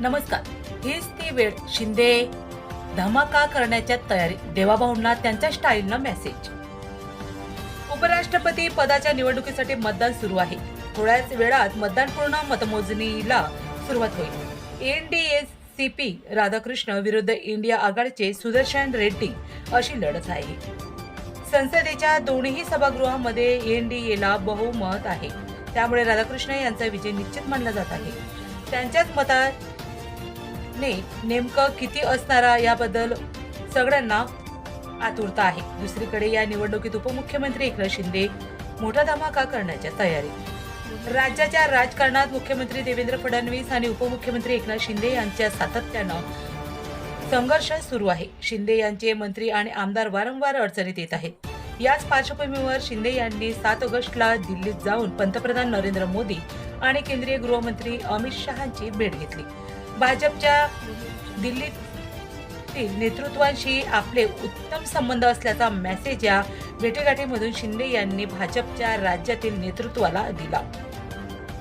नमस्कार. हीच ती वेळ शिंदे धमाका करण्याच्या तयारी देवाभाऊंना त्यांच्या स्टाईलनं मेसेज उपराष्ट्रपती पदाच्या निवडणुकीसाठी मतदान सुरू आहे. थोड्याच वेळात मतदान पूर्ण मतमोजणीला सुरुवात होईल. एनडीए सीपी राधाकृष्ण विरुद्ध इंडिया आघाडीचे सुदर्शन रेड्डी अशी लढत आहे. संसदेच्या दोन्ही सभागृहामध्ये एनडीएला बहुमत आहे. त्यामुळे राधाकृष्ण यांचा विजय निश्चित मानला जात आहे. त्यांच्याच मतात ने नेमकं किती असणारा याबद्दल सगळ्यांना आतुरता आहे. दुसरीकडे या निवडणुकीत उपमुख्यमंत्री एकनाथ शिंदे मोठा धमाका करण्याच्या तयारीत राज्याच्या राजकारणात मुख्यमंत्री देवेंद्र फडणवीस आणि उपमुख्यमंत्री एकनाथ शिंदे यांच्या सातत्यानं संघर्ष सुरू आहे. शिंदे यांचे मंत्री आणि आमदार वारंवार अडचणीत येत आहेत. याच पार्श्वभूमीवर शिंदे यांनी सात ऑगस्टला दिल्लीत जाऊन पंतप्रधान नरेंद्र मोदी आणि केंद्रीय गृहमंत्री अमित शहाची भेट घेतली. भाजपच्या दिल्लीतील नेतृत्वाशी आपले उत्तम संबंध असल्याचा मेसेज या भेटीगाठीमधून शिंदे यांनी भाजपच्या राज्यातील नेतृत्वाला दिला.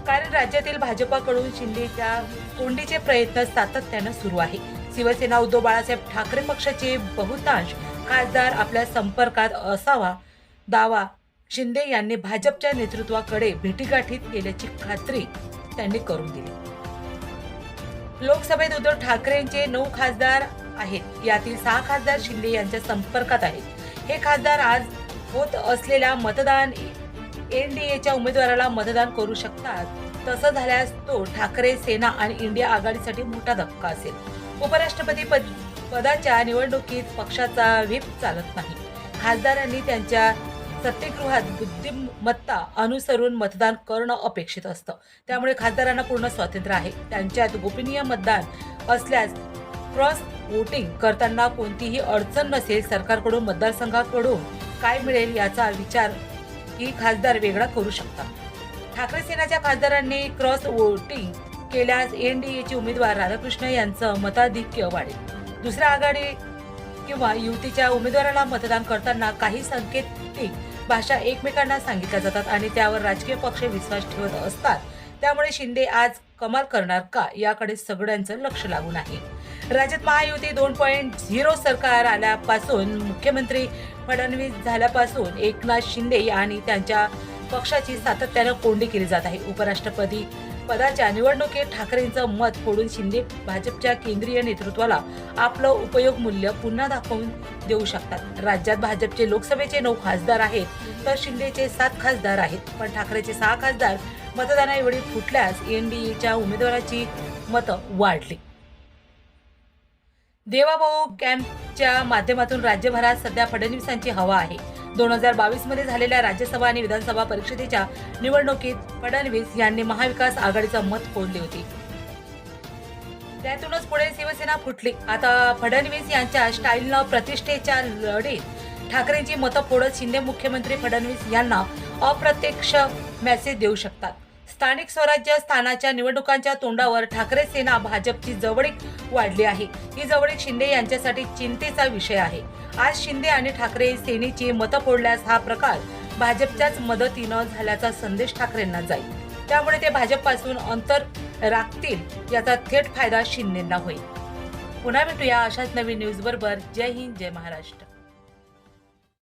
कारण राज्यातील भाजपाकडून शिंदेच्या कोंडीचे प्रयत्न सातत्यानं सुरू आहे. शिवसेना उद्धव बाळासाहेब ठाकरे पक्षाचे बहुतांश खासदार आपल्या संपर्कात असावा दावा शिंदे यांनी भाजपच्या नेतृत्वाकडे भेटीगाठीत केल्याची खात्री त्यांनी करून दिली. लोकसभेत उद्धव ठाकरेंचे नऊ खासदार आहेत. यातील सहा खासदार शिंदे यांच्या संपर्कात आहेत. हे खासदार आज होत असलेल्या मतदान एनडीएच्या उमेदवाराला मतदान करू शकतात. तसं झाल्यास तो ठाकरे सेना आणि इंडिया आघाडीसाठी मोठा धक्का असेल. उपराष्ट्रपती पद पदाच्या निवडणुकीत पक्षाचा व्हीप चालत नाही. खासदारांनी त्यांच्या सत्यगृहात बुद्धिमत्ता अनुसरून मतदान करणं अपेक्षित असतं. त्यामुळे खासदारांना पूर्ण स्वातंत्र्य आहे. त्यांच्यात गोपनीय मतदान असल्यास क्रॉस वोटिंग करताना कोणतीही अडचण नसेल सरकारकडून मतदारसंघाकडून काय मिळेल याचा विचार ही खासदार वेगळा करू शकतात. ठाकरे सेनाच्या खासदारांनी क्रॉस वोटिंग केल्यास एन डी एचे उमेदवार राधाकृष्ण यांचं मताधिक्य वाढेल. दुसऱ्या आघाडी किंवा युतीच्या उमेदवाराला मतदान करताना काही संकेत संकेतिक भाषा एकमेकांना सांगितल्या जातात आणि त्यावर राजकीय पक्ष विश्वास ठेवत असतात. त्यामुळे शिंदे आज कमाल करणार का याकडे सगळ्यांचं लक्ष लागून आहे. राज्यात महायुती दोन पॉईंट झिरो सरकार आल्यापासून मुख्यमंत्री फडणवीस झाल्यापासून एकनाथ शिंदे आणि त्यांच्या पक्षाची सातत्यानं कोंडी केली जात आहे. उपराष्ट्रपती पदाच्या निवडणुकीत ठाकरेंचं मत फोडून शिंदे भाजपच्या केंद्रीय नेतृत्वाला आपलं उपयोग मूल्य पुन्हा दाखवून देऊ शकतात. राज्यात भाजपचे लोकसभेचे नऊ खासदार आहेत तर शिंदेचे सात खासदार आहेत. पण ठाकरेचे सहा खासदार मतदानावेळी फुटल्यास एनडीएच्या उमेदवाराची मतं वाढली. देवाभाऊ कॅम्पच्या माध्यमातून राज्यभरात सध्या फडणवीसांची हवा आहे. दोन हजार बावीसमध्ये झालेल्या राज्यसभा आणि विधानसभा परिषदेच्या निवडणुकीत फडणवीस यांनी महाविकास आघाडीचं मत फोडले होते. त्यातूनच पुढे शिवसेना फुटली. आता फडणवीस यांच्या स्टाईलनं प्रतिष्ठेच्या लढीत ठाकरेंची मतं फोडत शिंदे मुख्यमंत्री फडणवीस यांना अप्रत्यक्ष मेसेज देऊ शकतात. स्थानिक स्वराज्य स्थानाच्या निवडणुकांच्या तोंडावर ठाकरे सेना भाजपची जवळीक वाढली आहे. ही जवळीक शिंदे यांच्यासाठी चिंतेचा विषय आहे. आज शिंदे आणि ठाकरे सेनेची मतं फोडल्यास हा प्रकार भाजपच्याच मदतीनं झाल्याचा संदेश ठाकरेंना जाईल. त्यामुळे ते भाजपपासून अंतर राखतील याचा थेट फायदा शिंदेंना होईल. पुन्हा भेटूया अशाच नवीन न्यूज बरोबर. जय हिंद जय महाराष्ट्र.